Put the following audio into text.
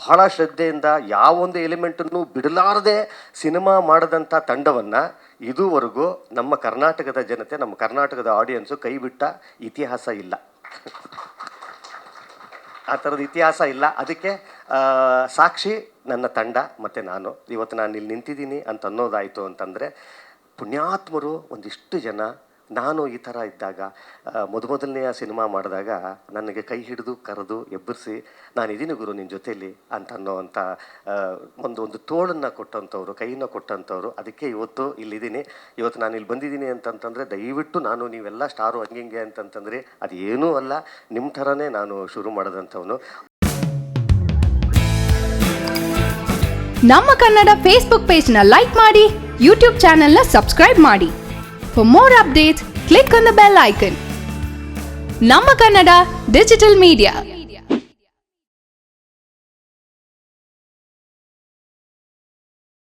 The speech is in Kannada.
ಬಹಳ ಶ್ರದ್ಧೆಯಿಂದ ಯಾವೊಂದು ಎಲಿಮೆಂಟನ್ನು ಬಿಡಲಾರದೆ ಸಿನಿಮಾ ಮಾಡಿದಂಥ ತಂಡವನ್ನು ಇದುವರೆಗೂ ನಮ್ಮ ಕರ್ನಾಟಕದ ಜನತೆ, ನಮ್ಮ ಕರ್ನಾಟಕದ ಆಡಿಯನ್ಸು ಕೈ ಬಿಟ್ಟ ಇತಿಹಾಸ ಇಲ್ಲ. ಆ ಥರದ ಇತಿಹಾಸ ಇಲ್ಲ. ಅದಕ್ಕೆ ಸಾಕ್ಷಿ ನನ್ನ ತಂಡ, ಮತ್ತು ನಾನು. ಇವತ್ತು ನಾನು ಇಲ್ಲಿ ನಿಂತಿದ್ದೀನಿ ಅಂತ ಅನ್ನೋದಾಯಿತು ಅಂತಂದರೆ, ಪುಣ್ಯಾತ್ಮರು ಒಂದಿಷ್ಟು ಜನ ನಾನು ಈ ಥರ ಇದ್ದಾಗ ಮೊದಮೊದಲನೆಯ ಸಿನಿಮಾ ಮಾಡಿದಾಗ ನನಗೆ ಕೈ ಹಿಡಿದು, ಕರೆದು, ಎಬ್ಬರಿಸಿ ನಾನು ಇದೀನಿ ಗುರು ನಿನ್ನ ಜೊತೆಯಲ್ಲಿ ಅಂತ ಅನ್ನೋವಂಥ ಒಂದು ಒಂದು ತೋಳನ್ನು ಕೊಟ್ಟಂಥವ್ರು ಕೈನ ಕೊಟ್ಟಂಥವ್ರು, ಅದಕ್ಕೆ ಇವತ್ತು ಇಲ್ಲಿದ್ದೀನಿ. ಇವತ್ತು ನಾನು ಇಲ್ಲಿ ಬಂದಿದ್ದೀನಿ ಅಂತಂತಂದರೆ, ದಯವಿಟ್ಟು ನಾನು ನೀವೆಲ್ಲ ಸ್ಟಾರು ಹಂಗಿಂಗೆ ಅಂತಂತಂದರೆ, ಅದು ಏನೂ ಅಲ್ಲ. ನಿಮ್ಮ ಥರನೇ ನಾನು ಶುರು ಮಾಡಿದಂಥವನು. ನಮ್ಮ ಕನ್ನಡ ಫೇಸ್ಬುಕ್ ಪೇಜ್ನ ಲೈಕ್ ಮಾಡಿ ಯೂಟ್ಯೂಬ್ ಚಾನೆಲ್ನ ಸಬ್ಸ್ಕ್ರೈಬ್ ಮಾಡಿ. for more updates click on the bell icon ನಮ್ಮ ಕನ್ನಡ ಡಿಜಿಟಲ್ ಮೀಡಿಯಾ